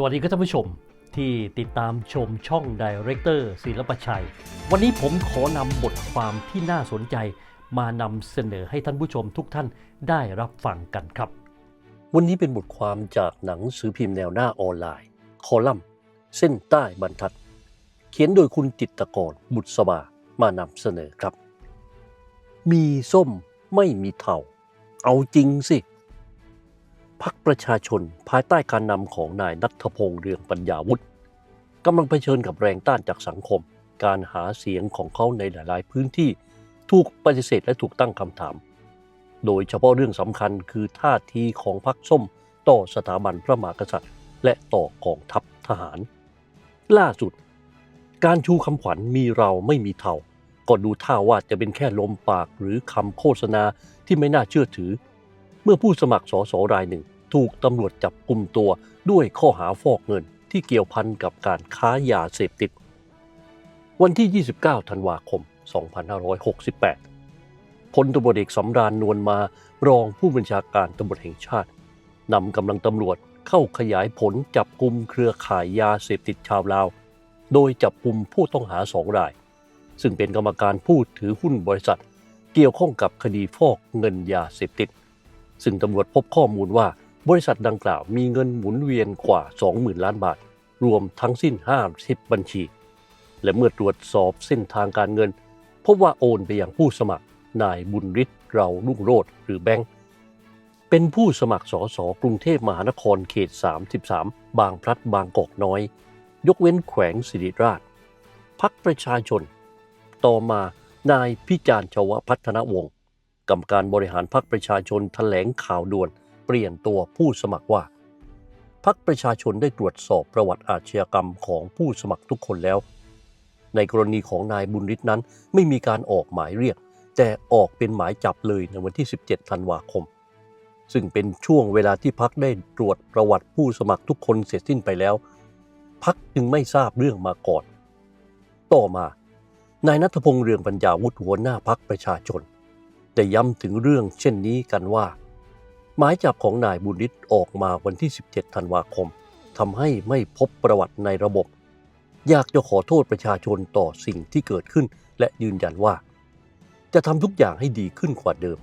สวัสดีครับท่านผู้ชมที่ติดตามชมช่องดีเรคเตอร์ศิลปชัย วันนี้ผมขอนำบทความที่น่าสนใจมานำเสนอให้ท่านผู้ชมทุกท่านได้รับฟังกันครับ วันนี้เป็นบทความจากหนังสือพิมพ์แนวหน้าออนไลน์ คอลัมน์ เส้นใต้บรรทัด เขียนโดยคุณจิตตกรบุตรสวามานำเสนอครับ มีส้มไม่มีเทาเอาจริงสิ พักประชาชนภายใต้การนำของนายนัทพงษ์เรืองปัญญาวุฒิกำลังเผชิญกับแรงต้านจากสังคม การหาเสียงของเขาในหลาย ๆ พื้นที่ถูกปฏิเสธและถูกตั้งคำถาม โดยเฉพาะเรื่องสำคัญคือท่าทีของพรรคส้มต่อสถาบันพระมหากษัตริย์ และต่อกองทัพทหาร ล่าสุด การชูคำขวัญมีเราไม่มีเท่าก็ดูท่าว่าจะเป็นแค่ลมปากหรือคำโฆษณาที่ไม่น่าเชื่อถือ เมื่อผู้สมัครสสรายหนึ่ง ถูกตำรวจจับกลุ่มตัวด้วยข้อหาฟอกเงินที่เกี่ยวพันกับการค้ายาเสพติด วันที่ 29 ธันวาคม 2568 พลตำรวจเอกสำราญนวลมารองผู้บัญชาการตำรวจแห่งชาตินำกำลังตำรวจเข้าขยายผลจับกลุ่มเครือข่ายยาเสพติดชาวลาว โดยจับกลุ่มผู้ต้องหาสองราย ซึ่งเป็นกรรมการผู้ถือหุ้นบริษัท เกี่ยวข้องกับคดีฟอกเงินยาเสพติด ซึ่งตำรวจพบข้อมูลว่าบริษัทดังกล่าวมีเงินหมุนเวียนกว่า 20,000 ล้านบาท รวมทั้งสิ้น 50 บัญชี และเมื่อตรวจสอบเส้นทางการเงิน พบว่าโอนไปยังผู้สมัคร นายบุญฤทธิ์เรารุ่งโรจน์หรือแบงค์เป็นผู้สมัครสสกรุงเทพมหานครเขต 33 บางพลัดบางกอกน้อย ยกเว้นแขวงสิริราช พักประชาชน ต่อมานายพิจารณ์ชวพัฒนวงศ์ กรรมการบริหารพักประชาชนแถลงข่าวด่วน เปลี่ยนตัวผู้สมัครว่าพักประชาชนได้ตรวจสอบประวัติอาชญากรรมของผู้สมัครทุกคนแล้ว ในกรณีของนายบุญฤทธิ์นั้นไม่มีการออกหมายเรียก แต่ออกเป็นหมายจับเลยในวันที่ 17 ธันวาคม ซึ่งเป็นช่วงเวลาที่พักได้ตรวจประวัติผู้สมัครทุกคนเสร็จสิ้นไปแล้ว พักจึงไม่ทราบเรื่องมาก่อน ต่อมา นายนัทพงษ์เรืองปัญญาวุฒิหัวหน้าพักประชาชน ได้ย้ำถึงเรื่องเช่นนี้กันว่า หมายจับของนายบุญฤทธิ์ออกมาวันที่ 17 ธันวาคมทำให้ไม่พบประวัติในระบบ อยากจะขอโทษประชาชนต่อสิ่งที่เกิดขึ้น และยืนยันว่า จะทำทุกอย่างให้ดีขึ้นกว่าเดิม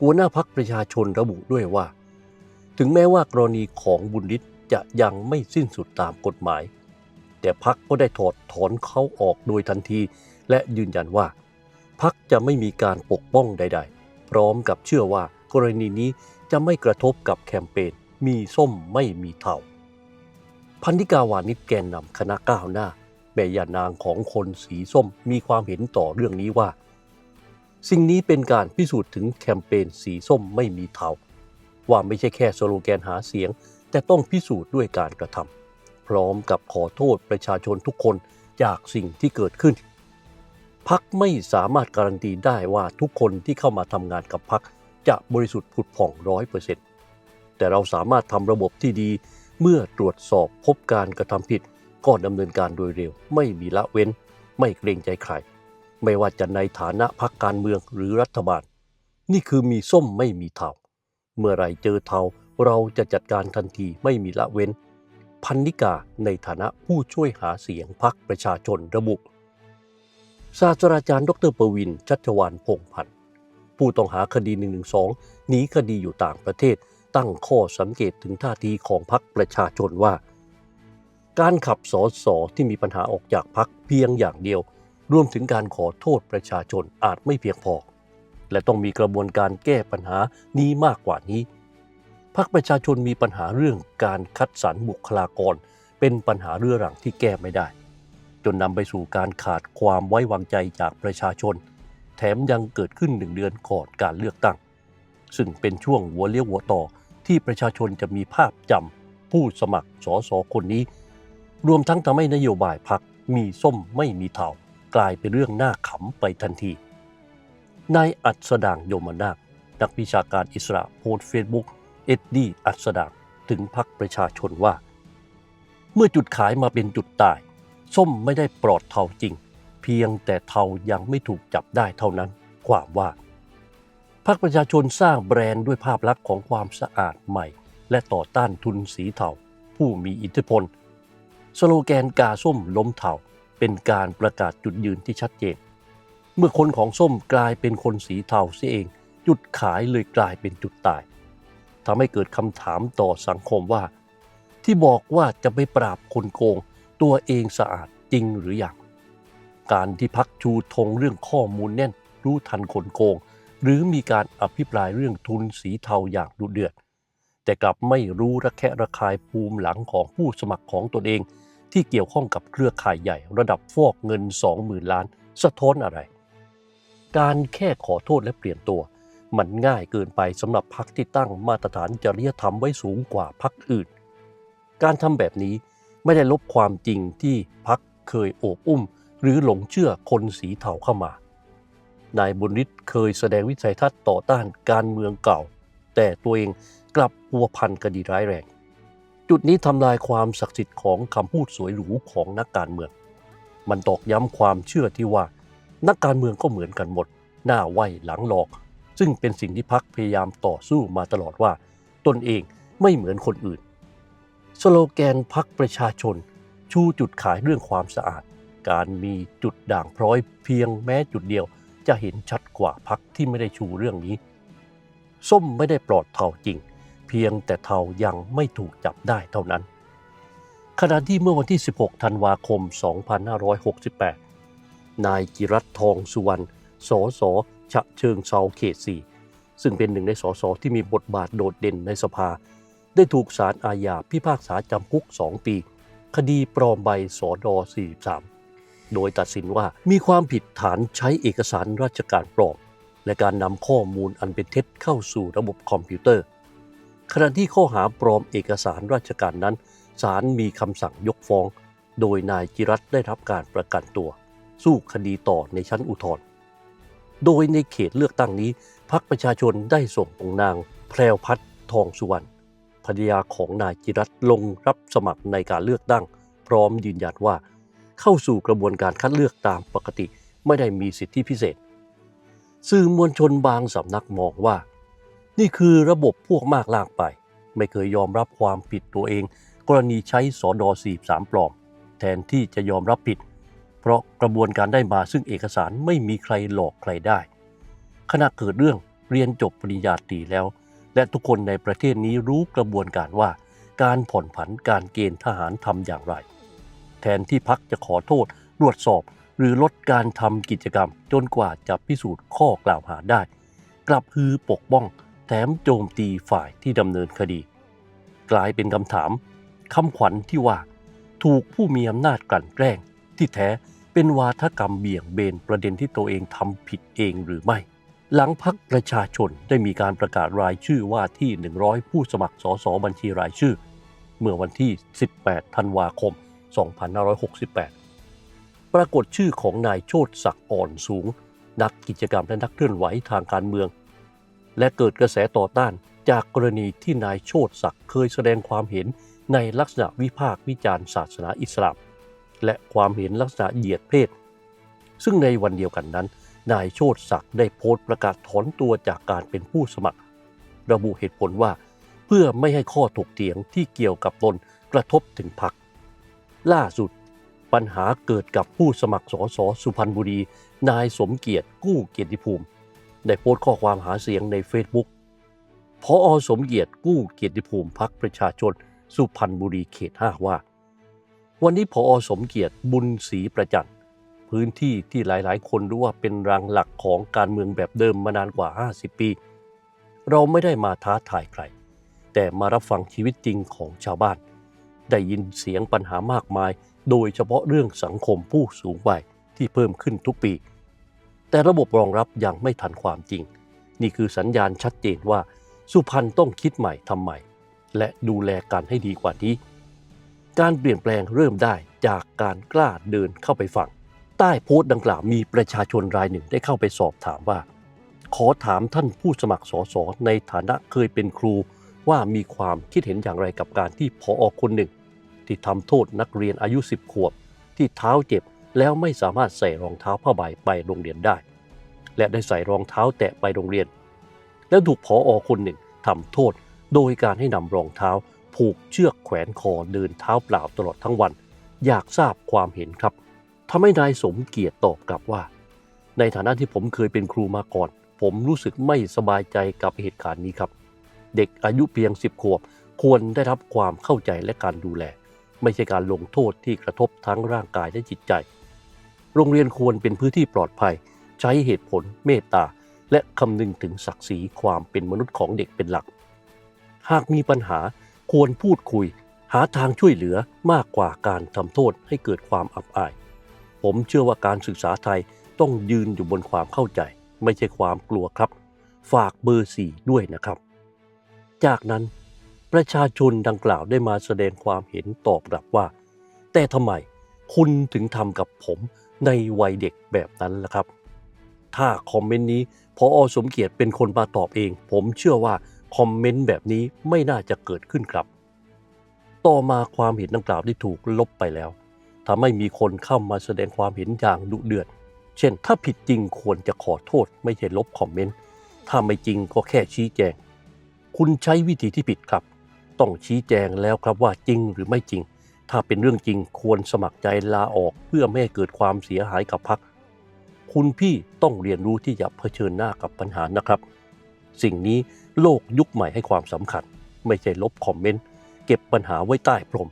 หัวหน้าพักประชาชนระบุด้วยว่า ถึงแม้ว่ากรณีของบุญฤทธิ์จะยังไม่สิ้นสุดตามกฎหมาย แต่พักก็ได้ถอดถอนเขาออกโดยทันที และยืนยันว่า พักจะไม่มีการปกป้องใด ๆ พร้อมกับเชื่อว่ากรณีนี้จะไม่กระทบกับแคมเปญมีส้มไม่มีเทาพันธิกาวานิชแกนนำคณะก้าวหน้า แม่ยานางของคนสีส้มมีความเห็นต่อเรื่องนี้ว่า สิ่งนี้เป็นการพิสูจน์ถึงแคมเปญสีส้มไม่มีเทาว่าไม่ใช่แค่สโลแกนหาเสียง แต่ต้องพิสูจน์ด้วยการกระทำพร้อมกับขอโทษประชาชนทุกคนจากสิ่งที่เกิดขึ้น พักไม่สามารถการันตีได้ว่าทุกคนที่เข้ามาทำงานกับพักจะบริสุทธิ์ผุดผ่องร้อยเปอร์เซ็นต์แต่เราสามารถทำระบบที่ดี เมื่อตรวจสอบพบการกระทำผิดก็ดำเนินการโดยเร็ว ไม่มีละเว้น ไม่เกรงใจใคร ไม่ว่าจะในฐานะพักการเมืองหรือรัฐบาล นี่คือมีส้มไม่มีเทาเมื่อไรเจอเทาเราจะจัดการทันทีไม่มีละเว้น พันนิกาในฐานะผู้ช่วยหาเสียงพักประชาชนระบุ ศาสตราจารย์ดรประวิน ชัชวานพงพันธ์ผู้ต้องหาคดี1นึหนีคดีอยู่ต่างประเทศ ตั้งข้อสังเกตถึงท่าทีของพรรคประชาชนว่า การขับสอสอที่มีปัญหาออกจากพรรคเพียงอย่างเดียว รวมถึงการขอโทษประชาชนอาจไม่เพียงพอ และต้องมีกระบวนการแก้ปัญหานี้มากกว่านี้พรรคประชาชนมีปัญหาเรื่องการคัดสรรบุคลากร เป็นปัญหาเรื้อรังที่แก้ไม่ได้ จนนำไปสู่การขาดความไว้วางใจจากประชาชน แถมยังเกิดขึ้นหนึ่งเดือนก่อนการเลือกตั้ง ซึ่งเป็นช่วงหัวเลี้ยวหัวต่อที่ประชาชนจะมีภาพจำผู้สมัครสสคนนี้ รวมทั้งทำให้นโยบายพักมีส้มไม่มีเทากลายเป็นเรื่องน่าขำไปทันที นายอัศดางโยมนาคนักวิชาการอิสระโพสต์เฟซบุ๊กเอ็ดดี้อัศดางถึงพักประชาชนว่า เมื่อจุดขายมาเป็นจุดตาย ส้มไม่ได้ปลอดเทาจริง เพียงแต่เทายังไม่ถูกจับได้เท่านั้น ความว่าพรรคประชาชนสร้างแบรนด์ด้วยภาพลักษณ์ของความสะอาดใหม่ และต่อต้านทุนสีเทาผู้มีอิทธิพล สโลแกนกาส้มล้มเถาเป็นการประกาศจุดยืนที่ชัดเจน เมื่อคนของส้มกลายเป็นคนสีเทาเสียเอง จุดขายเลยกลายเป็นจุดตายทำให้เกิดคำถามต่อสังคมว่า ที่บอกว่าจะไปปราบคนโกง ตัวเองสะอาดจริงหรืออย่างการที่พักชูธงเรื่องข้อมูลแน่น รู้ทันคนโกง หรือมีการอภิปรายเรื่องทุนสีเทาอย่างดุเดือด แต่กลับไม่รู้ระแคะระคายภูมิหลังของผู้สมัครของตนเอง ที่เกี่ยวข้องกับเครือข่ายใหญ่ ระดับฟอกเงิน 20,000 ล้าน สะท้อนอะไร การแค่ขอโทษและเปลี่ยนตัว มันง่ายเกินไปสำหรับพักที่ตั้งมาตรฐานจริยธรรมไว้สูงกว่าพักอื่น การทำแบบนี้ ไม่ได้ลบความจริงที่พักเคยโอบอุ้ม หรือหลงเชื่อคนสีเทาเข้ามานายบุญฤทธิ์เคยแสดงวิสัยทัศน์ต่อต้านการเมืองเก่า แต่ตัวเองกลับพัวพันคดีร้ายแรง จุดนี้ทำลายความศักดิ์สิทธิ์ของคำพูดสวยหรูของนักการเมือง มันตอกย้ำความเชื่อที่ว่า นักการเมืองก็เหมือนกันหมด หน้าไหวหลังหลอก ซึ่งเป็นสิ่งที่พักพยายามต่อสู้มาตลอดว่า ตนเองไม่เหมือนคนอื่น สโลแกนพักประชาชน ชูจุดขายเรื่องความสะอาด การมีจุดด่างพร้อยเพียงแม้จุดเดียว จะเห็นชัดกว่าพักที่ไม่ได้ชูเรื่องนี้ ส้มไม่ได้ปลอดเทาจริง เพียงแต่เทายังไม่ถูกจับได้เท่านั้น ขณะที่เมื่อวันที่ 16 ธันวาคม 2568 นายจิรัตทองสุวรรณสสฉะเชิงเซาเขต4ซึ่งเป็นหนึ่งในสสที่มีบทบาทโดดเด่นในสภา ได้ถูกศาลอาญาพิพากษาจำคุก 2 ปี คดีปลอมใบสอดอ43 โดยตัดสินว่ามีความผิดฐานใช้เอกสารราชการปลอม และการนำข้อมูลอันเป็นเท็จเข้าสู่ระบบคอมพิวเตอร์ ขณะที่ข้อหาปลอมเอกสารราชการนั้นศาลมีคำสั่งยกฟ้อง โดยนายจิรัตได้รับการประกันตัว สู้คดีต่อในชั้นอุทธรณ์โดยในเขตเลือกตั้งนี้พรรคประชาชนได้ส่งองนางแพรวพัฒน์ทองสุวรรณ ภรรยาของนายจิรัตลงรับสมัครในการเลือกตั้ง พร้อมยืนยันว่า เข้าสู่กระบวนการคัดเลือกตามปกติไม่ได้มีสิทธิพิเศษ สื่อมวลชนบางสำนักมองว่า นี่คือระบบพวกมากลากไป ไม่เคยยอมรับความผิดตัวเอง กรณีใช้สอดอ43ปลอม แทนที่จะยอมรับผิด เพราะกระบวนการได้มาซึ่งเอกสารไม่มีใครหลอกใครได้ ขณะเกิดเรื่องเรียนจบปริญญาตรีแล้ว และทุกคนในประเทศนี้รู้กระบวนการว่า การผ่อนผันการเกณฑ์ทหารทำอย่างไร แทนที่พักจะขอโทษตรวจสอบ หรือลดการทำกิจกรรม จนกว่าจะพิสูจน์ข้อกล่าวหาได้ กลับฮือปกป้อง แถมโจมตีฝ่ายที่ดำเนินคดี กลายเป็นคำถามคำขวัญที่ว่า ถูกผู้มีอำนาจกลั่นแกล้ง ที่แท้เป็นวาทกรรมเบี่ยงเบนประเด็นที่ตัวเองทำผิดเองหรือไม่ หลังพักประชาชนได้มีการประกาศรายชื่อว่าที่ 100 ผู้สมัครสสบัญชีรายชื่อ เมื่อวันที่ 18 ธันวาคม 2568 ปรากฏชื่อของนายโชติศักดิ์อ่อนสูง นักกิจกรรมและนักเคลื่อนไหวทางการเมือง และเกิดกระแสต่อต้านจากกรณีที่นายโชติศักดิ์เคยแสดงความเห็นในลักษณะวิพากษ์วิจารณ์ศาสนาอิสลาม และความเห็นลักษณะเหยียดเพศ ซึ่งในวันเดียวกันนั้น นายโชติศักดิ์ได้โพสต์ประกาศถอนตัวจากการเป็นผู้สมัคร ระบุเหตุผลว่า เพื่อไม่ให้ข้อถกเถียงที่เกี่ยวกับตนกระทบถึงพรรคล่าสุดปัญหาเกิดกับผู้สมัครสสสุพรรณบุรี นายสมเกียรติกู้เกียรติภูมิ ได้โพสต์ข้อความหาเสียงใน Facebook พออสมเกียรติกู้เกียรติภูมิพักประชาชน สุพรรณบุรีเขต5ว่า วันนี้พออสมเกียรติบุญศรีประจัน พื้นที่ที่หลายๆ คนรู้ว่าเป็นรังหลักของการเมืองแบบเดิมมานานกว่า 50 ปี เราไม่ได้มาท้าทายใคร แต่มารับฟังชีวิตจริงของชาวบ้าน ได้ยินเสียงปัญหามากมาย โดยเฉพาะเรื่องสังคมผู้สูงวัยที่เพิ่มขึ้นทุกปี แต่ระบบรองรับยังไม่ทันความจริง นี่คือสัญญาณชัดเจนว่า สุพรรณต้องคิดใหม่ทำใหม่ และดูแลกันให้ดีกว่านี้การเปลี่ยนแปลงเริ่มได้จากการกล้าเดินเข้าไปฟัง ต้โพสต์ดังกล่าวมีประชาชนรายหนึ่งได้เข้าไปสอบถามว่า ขอถามท่านผู้สมัครสสในฐานะเคยเป็นครูว่ามีความคิดเห็นอย่างไรกับการที่พออคนหนึ่ง ที่ทำโทษนักเรียนอายุ 10 ขวบ ที่เท้าเจ็บแล้วไม่สามารถใส่รองเท้าผ้าใบไปโรงเรียนได้ และได้ใส่รองเท้าแตะไปโรงเรียน แล้วถูกพออคนหนึ่งทำโทษโดยการให้นำรองเท้า ผูกเชือกแขวนคอเดินเท้าเปล่าตลอดทั้งวัน อยากทราบความเห็นครับ ทำให้นายสมเกียรติตอบกลับว่า ในฐานะที่ผมเคยเป็นครูมาก่อน ผมรู้สึกไม่สบายใจกับเหตุการณ์นี้ครับ เด็กอายุเพียง 10 ขวบ ควรได้รับความเข้าใจและการดูแล ไม่ใช่การลงโทษที่กระทบทั้งร่างกายและจิตใจ โรงเรียนควรเป็นพื้นที่ปลอดภัย ใช้เหตุผลเมตตา และคำนึงถึงศักดิ์ศรีความเป็นมนุษย์ของเด็กเป็นหลัก หากมีปัญหาควรพูดคุย หาทางช่วยเหลือมากกว่าการทำโทษให้เกิดความอับอาย ผมเชื่อว่าการศึกษาไทยต้องยืนอยู่บนความเข้าใจ ไม่ใช่ความกลัวครับ ฝากเบอร์สี่ด้วยนะครับ จากนั้นประชาชนดังกล่าวได้มาแสดงความเห็นตอบกลับว่า แต่ทำไมคุณถึงทำกับผมในวัยเด็กแบบนั้นล่ะครับ ถ้าคอมเมนต์นี้พออสมเกียรติเป็นคนมาตอบเอง ผมเชื่อว่าคอมเมนต์แบบนี้ไม่น่าจะเกิดขึ้นครับ ต่อมาความเห็นดังกล่าวได้ถูกลบไปแล้ว ทำให้มีคนเข้ามาแสดงความเห็นอย่างดุเดือด เช่น ถ้าผิดจริงควรจะขอโทษไม่ใช่ลบคอมเมนต์ ถ้าไม่จริงก็แค่ชี้แจง คุณใช้วิธีที่ผิดครับ ต้องชี้แจงแล้วครับว่าจริงหรือไม่จริง ถ้าเป็นเรื่องจริงควรสมัครใจลาออกเพื่อไม่ให้เกิดความเสียหายกับพรรค คุณพี่ต้องเรียนรู้ที่จะเผชิญหน้ากับปัญหานะครับ สิ่งนี้โลกยุคใหม่ให้ความสำคัญ ไม่ใช่ลบคอมเมนต์ เก็บปัญหาไว้ใต้พรม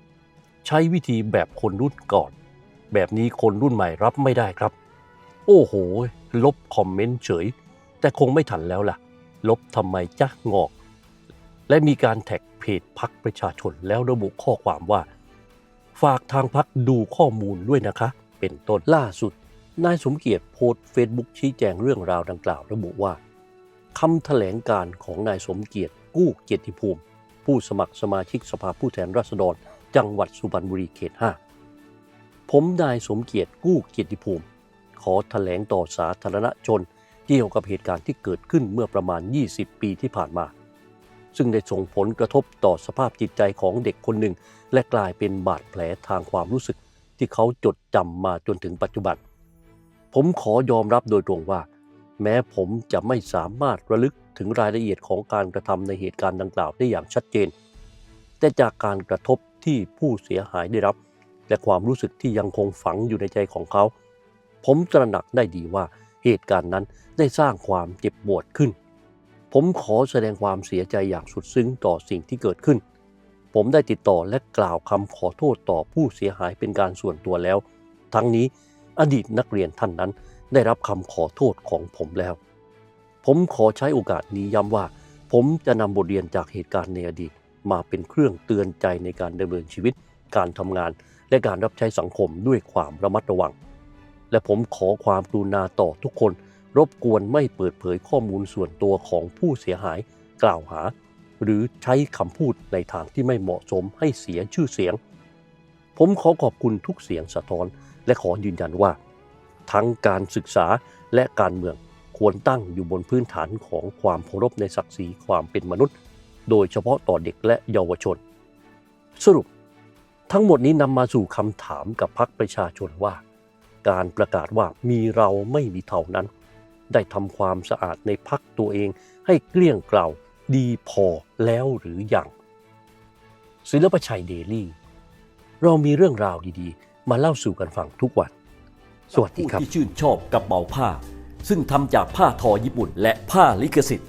ใช้วิธีแบบคนรุ่นก่อน แบบนี้คนรุ่นใหม่รับไม่ได้ครับ โอ้โห ลบคอมเมนต์เฉย แต่คงไม่ทันแล้วล่ะ ลบทำไมจ๊ะงอก และมีการแท็กเพจพักประชาชนแล้วระบุข้อความว่า ฝากทางพักดูข้อมูลด้วยนะคะ เป็นต้นล่าสุดนายสมเกียรติโพสต์เฟซบุ๊กชี้แจงเรื่องราวดังกล่าวระบุว่าคำแถลงการของนายสมเกียรติกู้เกียรติภูมิ ผู้สมัครสมาชิกสภาผู้แทนราษฎร จังหวัดสุพรรณบุรีเขต 5 ผมนายสมเกียรติกู้เกียรติภูมิ ขอแถลงต่อสาธารณชนเกี่ยวกับเหตุการณ์ที่เกิดขึ้นเมื่อประมาณ 20 ปีที่ผ่านมา ซึ่งได้ส่งผลกระทบต่อสภาพจิตใจของเด็กคนหนึ่ง และกลายเป็นบาดแผลทางความรู้สึก ที่เขาจดจำมาจนถึงปัจจุบัน ผมขอยอมรับโดยตรงว่า แม้ผมจะไม่สามารถระลึกถึงรายละเอียดของการกระทำในเหตุการณ์ดังกล่าวได้อย่างชัดเจน แต่จากการกระทบ ที่ผู้เสียหายได้รับ และความรู้สึกที่ยังคงฝังอยู่ในใจของเขา ผมตระหนักได้ดีว่าเหตุการณ์นั้นได้สร้างความเจ็บปวดขึ้น ผมขอแสดงความเสียใจอย่างสุดซึ้งต่อสิ่งที่เกิดขึ้น ผมได้ติดต่อและกล่าวคำขอโทษต่อผู้เสียหายเป็นการส่วนตัวแล้ว ทั้งนี้อดีตนักเรียนท่านนั้นได้รับคำขอโทษของผมแล้ว ผมขอใช้โอกาสนี้ย้ำว่า ผมจะนำบทเรียนจากเหตุการณ์ในอดีต มาเป็นเครื่องเตือนใจในการดำเนินชีวิต การทำงาน และการรับใช้สังคมด้วยความระมัดระวัง และผมขอความกรุณาต่อทุกคน รบกวนไม่เปิดเผยข้อมูลส่วนตัวของผู้เสียหาย กล่าวหา หรือใช้คำพูดในทางที่ไม่เหมาะสมให้เสียชื่อเสียง ผมขอขอบคุณทุกเสียงสะท้อน และขอยืนยันว่า ทั้งการศึกษาและการเมืองควรตั้งอยู่บนพื้นฐานของความเคารพในศักดิ์ศรีความเป็นมนุษย์ โดยเฉพาะต่อเด็กและเยาวชน สรุป ทั้งหมดนี้นำมาสู่คำถามกับพรรคประชาชนว่า การประกาศว่ามีเราไม่มีเท่านั้น ได้ทำความสะอาดในพักตัวเองให้เกลี้ยงเกล่าดีพอแล้วหรืออยังศิลปชัยเดลี่ เรามีเรื่องราวดีๆ มาเล่าสู่กันฟังทุกวัน สวัสดีครับผู้ที่ชื่นชอบกระเป๋าผ้า ซึ่งทำจากผ้าทอญี่ปุ่นและผ้าลิขสิทธิ์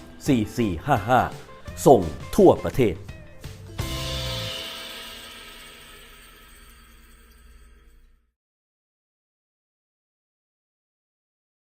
4455 ส่งทั่วประเทศ